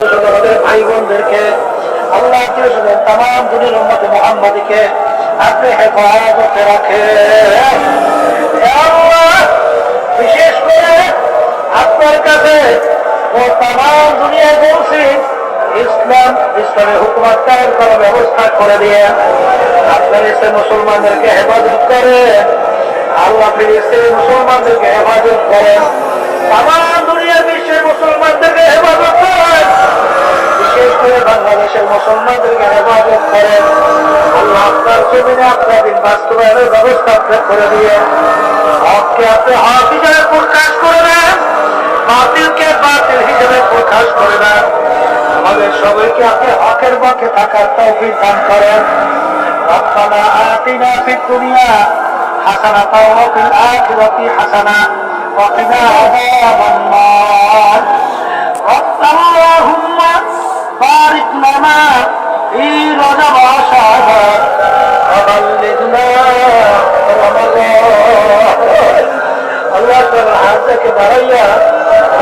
ভাই বোনদেরকে আল্লাহ আত্মীয় স্বজন তাম দুনিয়ার করে আপনার কাছে ও তাম দুনিয়া ইসলাম ইসলামের হুকুমাত কায়েম করার ব্যবস্থা করে দিয়ে এসে মুসলমানদেরকে হেফাজত করে। আল্লাহ ফিরিস্তে মুসলমানদেরকে হেফাজত করেন তাম দুনিয়া বিশ্বের মুসলমানদেরকে হেফাজত করেন বিশেষ করে বাংলাদেশের মুসলমানদেরকে হেফাজত করেন আপনার জমিনে আপনার দিন বাস্তবায়নের ব্যবস্থা আপনি করে দিয়ে হককে আপনি হক হিসেবে প্রকাশ করে দেন বাতিলকে বাতিল হিসেবে প্রকাশ করে দেন আমাদের সবাইকে আপনি হকের পক্ষে থাকার তৌফিক দান করেন। ফিদ দুনিয়া হাসানাতাও ওয়া ফিল আখিরাতি হাসানা। ওয়া কিনা আযাবান নার اللهم بارك لنا في رجب وشعبان وبلغنا رمضان আল্লাহ তার হাত থেকে বাড়াইয়া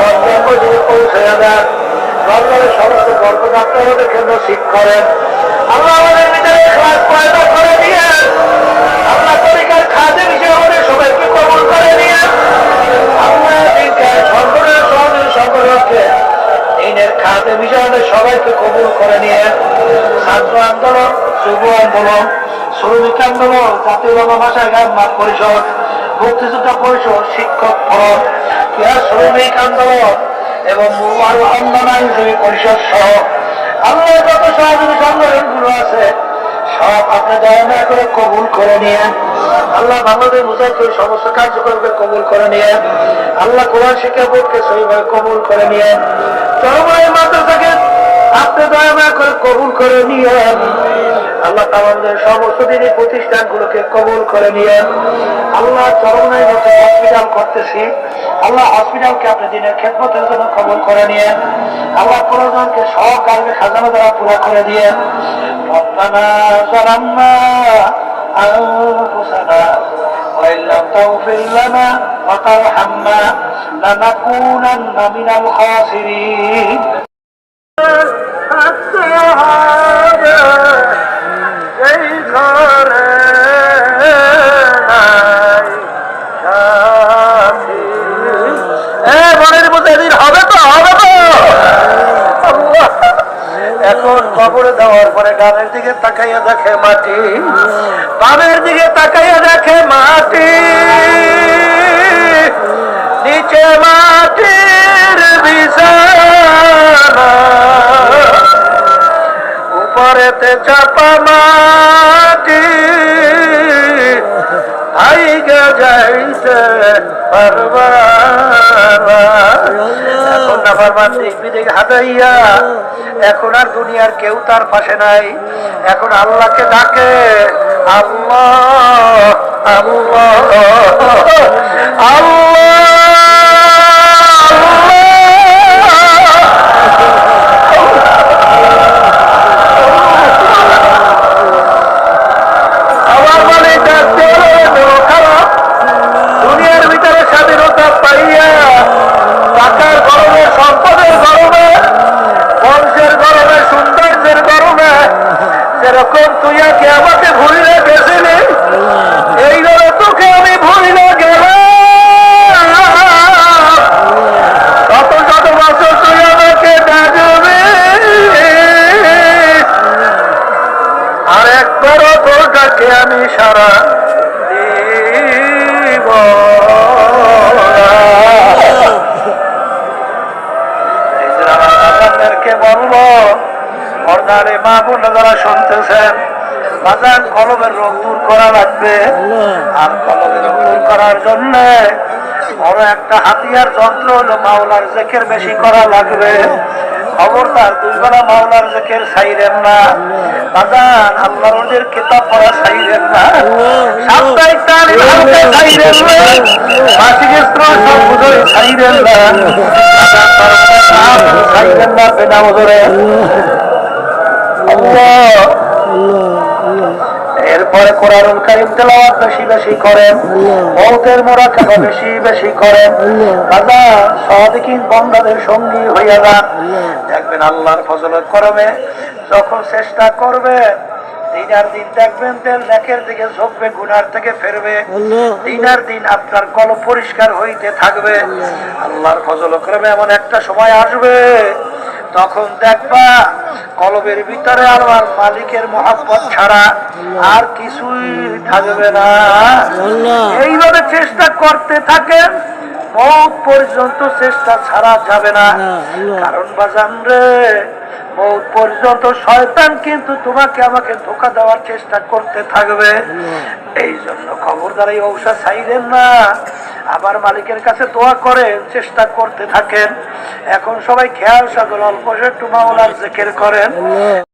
রমজান মজুরি পৌঁছে দেন রমজানের সমস্ত গল্প ডাক্তারদের জন্য ঠিক করেন আল্লাহ আমাদের বিষয়ে কবুল করে নিয়ে ছাত্র আন্দোলন, যুব আন্দোলন, শ্রমিক আন্দোলন, জাতীয় ভাষায় গান মাঠ পরিষদ, মুক্তিযোদ্ধা পরিষদ, শিক্ষক ফরম ক্রীড়া শ্রমিক আন্দোলন এবং আরও আইনজীবী পরিষদ সহ আল্লাহ যত সহযোগী সংগঠনগুলো আছে, সব আপনি দয়া করে কবুল করে নিয়ে, আল্লাহ বাংলাদেশ মুজাহিদের সমস্ত কার্যক্রমকে কবুল করে নিয়ে, আল্লাহ কোরআন শিক্ষা বোর্ডকে সহিভাবে কবুল করে নিয়ে আপনি দয়া মায়া করে কবুল করে নিয়ে আল্লাহ আমাদের সমস্ত দিনই প্রতিষ্ঠানগুলোকে কবুল করে নিয়ে আল্লাহ চরমায় মতো হসপিটাল করতেছি আল্লাহ হসপিটালকে আপনি দিনের খেদমতের জন্য কবুল করে নিয়ে আল্লাহ প্রয়োজনকে সব কারণে খাজানা দ্বারা পুরো করে দিয়ে ربنا ظلمنا أنفسنا وإن لم تغفر لنا وترحمنا لنكونن من الخاسرين এখন কবরে দেওয়ার পরে গানের দিকে তাকাইয়া দেখে মাটি বামের দিকে তাকাইয়া দেখে মাটি। চাপা মাটি আইগা যাইতে পারবা হাতাইয়া এখন আর দুনিয়ার কেউ তার পাশে নাই। এখন আল্লাহকে ডাকে, আল্লাহ আল্লাহ আমার যেরকম তুই কে আমাকে ভুলে গেছিলি এই গরমে তোকে আমি ভুলে মা যারা শুনতেছেন, বাজান কলমের রোগ দূর করা লাগবে। আর কলমের রোগ দূর করার জন্য বড় একটা হাতিয়ার যন্ত্র হলো মাওলার জেকের বেশি করা লাগবে। খবরদার, দুই বেলা মাওলার জেকের ছাইরেন না। বাজান, আল্লাহর ওদের কিতাব পড়া ছাইরেন না। সাপ্তাহিক তালিম ছাইরেন না। সব বুঝোই ছাইরেন না। ছাইরেন না বেনা বদরে আল্লাহ। এরপরে কোরআনুল কারিম তেলাওয়াত বেশি বেশি করেন মৌতের মোরাকাবা বেশি বেশি করেন। দাদা সাদিকিন বন্দাদের সঙ্গী হইয়া যান দেখবেন আল্লাহর ফজলের করমে যখন চেষ্টা করবে দিন আর দিন দেখবেন তেল নেকের দিকে ঝোঁকবে গুনার থেকে ফেরবে। দিন আর দিন আপনার কল পরিষ্কার হইতে থাকবে। আল্লাহর ফজল করবে এমন একটা সময় আসবে তখন দেখবা কলবের ভিতরে আমার মালিকের মহাব্বত ছাড়া আর কিছুই থাকবে না। এইভাবে চেষ্টা করতে থাকেন পর্যন্ত চেষ্টা ছাড়া যাবে না। কারণ বাজান রে পর্যন্ত শয়তান কিন্তু তোমাকে আমাকে ধোকা দেওয়ার চেষ্টা করতে থাকবে। এই জন্য খবরদার এই ঔষধ চাইলেন না। আবার মালিকের কাছে দোয়া করেন, চেষ্টা করতে থাকেন। এখন সবাই খেয়াল সকল অল্প একটু মাওলার জেকের করেন।